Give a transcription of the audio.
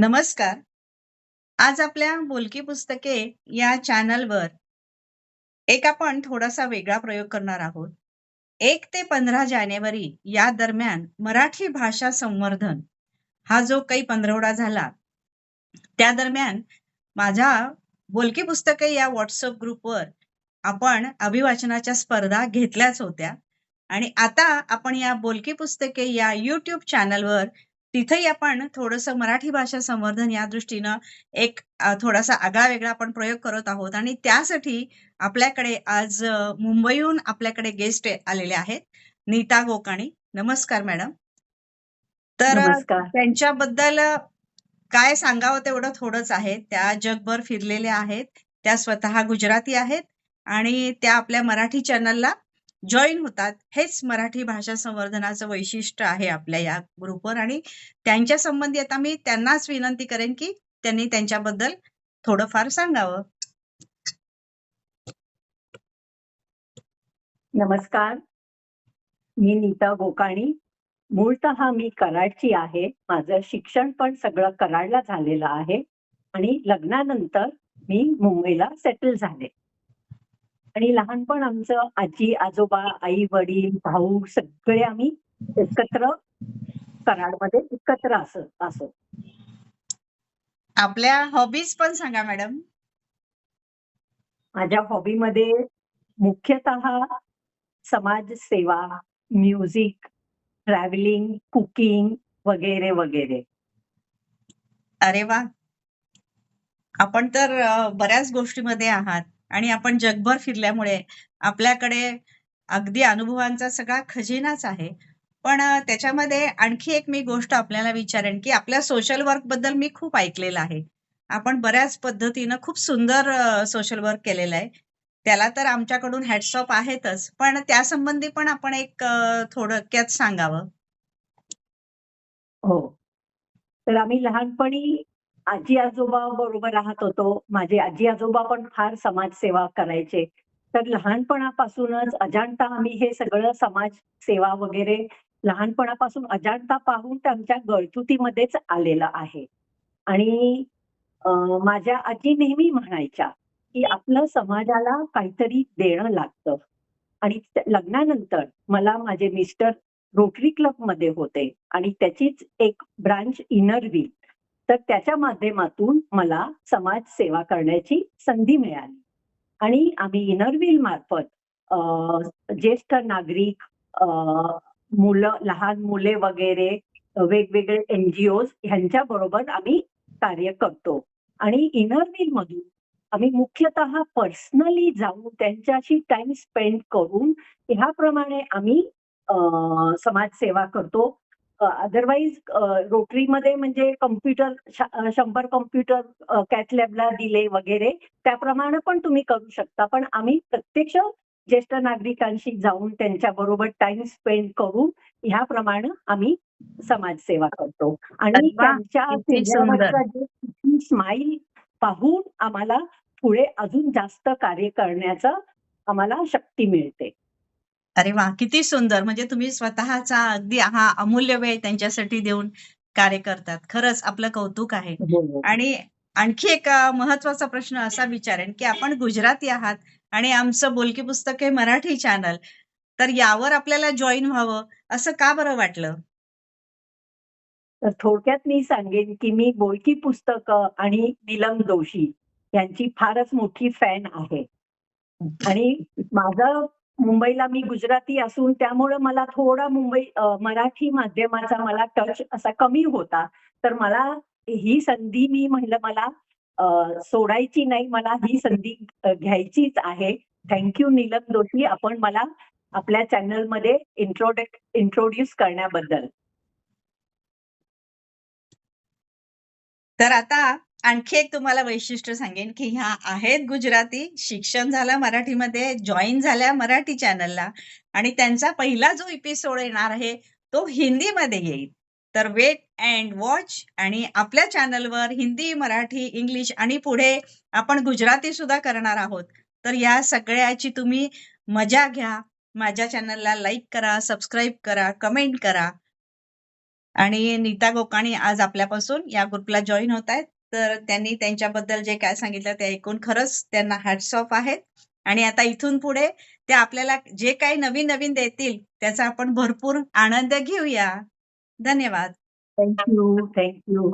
नमस्कार. आज आपल्या बोलकी पुस्तके या चॅनलवर एक आपण थोडासा वेगळा प्रयोग करणार आहोत. एक ते 15 जानेवारी या दरम्यान मराठी भाषा संवर्धन हा जो काही पंधरवडा झाला, त्या दरम्यान माझ्या बोलकी पुस्तके या व्हॉट्सअप ग्रुपवर आपण अभिवाचनाच्या स्पर्धा घेतल्याच होत्या आणि आता आपण या बोलकी पुस्तके या युट्यूब चॅनलवर तिथेही आपण थोडंसं मराठी भाषा संवर्धन या दृष्टीनं एक थोडासा आगळा-वेगळा आपण प्रयोग करत आहोत आणि त्यासाठी आपल्याकडे आज मुंबईहून आपल्याकडे गेस्ट आलेले आहेत. नीता गोकाणी. नमस्कार मॅडम. तर. त्यांच्याबद्दल काय सांगावं तेवढं थोडंच आहे. त्या जगभर फिरलेल्या आहेत. त्या स्वतः गुजराती आहेत आणि त्या आपल्या मराठी चॅनलला जॉईन होतात. हेच मराठी भाषा संवर्धनाचं वैशिष्ट्य आहे आपल्या या ग्रुपवर आणि त्यांच्या संबंधी आता मी त्यांनाच विनंती करेन, की त्यांनी त्यांच्याबद्दल थोडंफार सांगावं. नमस्कार. मी नीता गोकाणी. मूळत मी कराडची आहे. माझं शिक्षण पण सगळं कराडला झालेलं आहे आणि लग्नानंतर मी मुंबईला सेटल झाले. आणि लहानपण आमचं आजी-आजोबा, आई-वडील, भाऊ सगळे आम्ही एकत्र कराडमध्ये एकत्र असं असो. आपल्या हॉबीज पण सांगा मॅडम. माझ्या हॉबीमध्ये मुख्यतः समाजसेवा, म्युझिक, ट्रॅव्हलिंग, कुकिंग वगैरे, वगैरे. अरे वाह! आपण तर बऱ्याच गोष्टीमध्ये आहात आणि आपण जगभर फिरल्यामुळे आपल्याकडे अगदी अनुभवांचा सगळा खजिनाच आहे. पण त्याच्यामध्ये आणखी एक मी गोष्ट आपल्याला विचारेन, की आपल्या सोशल वर्कबद्दल मी खूप ऐकलेलं आहे. आपण बऱ्याच पद्धतीनं खूप सुंदर सोशल वर्क केलेलं आहे. त्याला तर आमच्याकडून हॅटसॉप आहेतच. पण त्यासंबंधी पण आपण एक थोडक्यात सांगावं. हो. तर आम्ही लहानपणी आजी-आजोबा बरोबर राहत होतो. माझे आजी-आजोबा पण फार समाजसेवा करायचे. तर लहानपणापासूनच अजाणता आम्ही हे सगळं समाजसेवा वगैरे लहानपणापासून अजाणता पाहून ते आमच्या आलेलं आहे. आणि माझ्या आजी नेहमी म्हणायच्या, की आपलं समाजाला काहीतरी देणं लागतं. आणि लग्नानंतर मला माझे मिस्टर रोटरी क्लबमध्ये होते आणि त्याचीच एक ब्रांच इनर व्हील. तर त्याच्या माध्यमातून मला समाजसेवा करण्याची संधी मिळाली. आणि आम्ही इनरव्हील मार्फत ज्येष्ठ नागरिक, मुलं, लहान मुले वगैरे वेगवेगळे एनजीओ ह्यांच्या बरोबर आम्ही कार्य करतो. आणि इनरव्हील मधून आम्ही मुख्यतः पर्सनली जाऊन त्यांच्याशी टाइम स्पेंड करून ह्याप्रमाणे आम्ही अ, समाजसेवा करतो. अदरवाईज रोटरीमध्ये म्हणजे कॉम्प्युटर श 100 कॉम्प्युटर अ, कॅथ लॅबला दिले वगैरे त्याप्रमाणे पण तुम्ही करू शकता. पण आम्ही प्रत्यक्ष ज्येष्ठ नागरिकांशी जाऊन त्यांच्याबरोबर टाईम स्पेंड करून ह्याप्रमाणे आम्ही समाजसेवा करतो. आणि! त्यांच्या स्माईल पाहून आम्हाला पुढे अजून जास्त कार्य करण्याचा आम्हाला शक्ती मिळते. अरे वाह! किती सुंदर. म्हणजे तुम्ही स्वतःचा अगदी हा अमूल्य वेळ त्यांच्यासाठी देऊन कार्य करतात. खरंच आपलं कौतुक आहे. हो. आणि आणखी एक अ, महत्त्वाचा प्रश्न असा विचारेन, की आपण गुजराती आहात आणि आमचं बोलकी पुस्तक आहे मराठी चॅनल. तर यावर आपल्याला जॉइन व्हावं असं का बरं वाटलं? तर थोडक्यात मी सांगेन, की मी बोलकी पुस्तकं आणि नीलम जोशी यांची फारच मोठी फॅन आहे. आणि माझं मुंबईला मी गुजराती असून त्यामुळं मला थोडा मुंबई मराठी माध्यमाचा मला टच असा कमी होता. तर मला ही संधी मी म्हणलं मला सोडायची नाही. मला ही संधी घ्यायचीच आहे. थँक यू नीलम दोषी आपण मला आपल्या चॅनलमध्ये इंट्रोडक्ट इंट्रोड्यूस करण्याबद्दल. तर आता आणखी एक तुम्हाला वैशिष्ट्य सांगेन, की ह्या आहेत गुजराती, शिक्षण झालं मराठीमध्ये, जॉईन झाल्या मराठी चॅनलला आणि त्यांचा पहिला जो एपिसोड येणार आहे, तो हिंदीमध्ये येईल. तर वेट अँड वॉच आणि आपल्या चॅनलवर हिंदी, मराठी, इंग्लिश आणि पुढे आपण गुजराती सुद्धा करणार आहोत. तर या सगळ्याची तुम्ही मजा घ्या. माझ्या चॅनलला लाईक करा, सबस्क्राईब करा, कमेंट करा. आणि नीता गोकाणी आज आपल्यापासून या ग्रुपला जॉईन होत आहेत तर त्यांनी त्यांच्याबद्दल जे काय सांगितलं ते ऐकून खरंच त्यांना हॅट्स ऑफ आहेत. आणि आता इथून पुढे ते आपल्याला जे काही नवीन नवीन देतील त्याचा आपण भरपूर आनंद घेऊया. धन्यवाद. Thank you thank you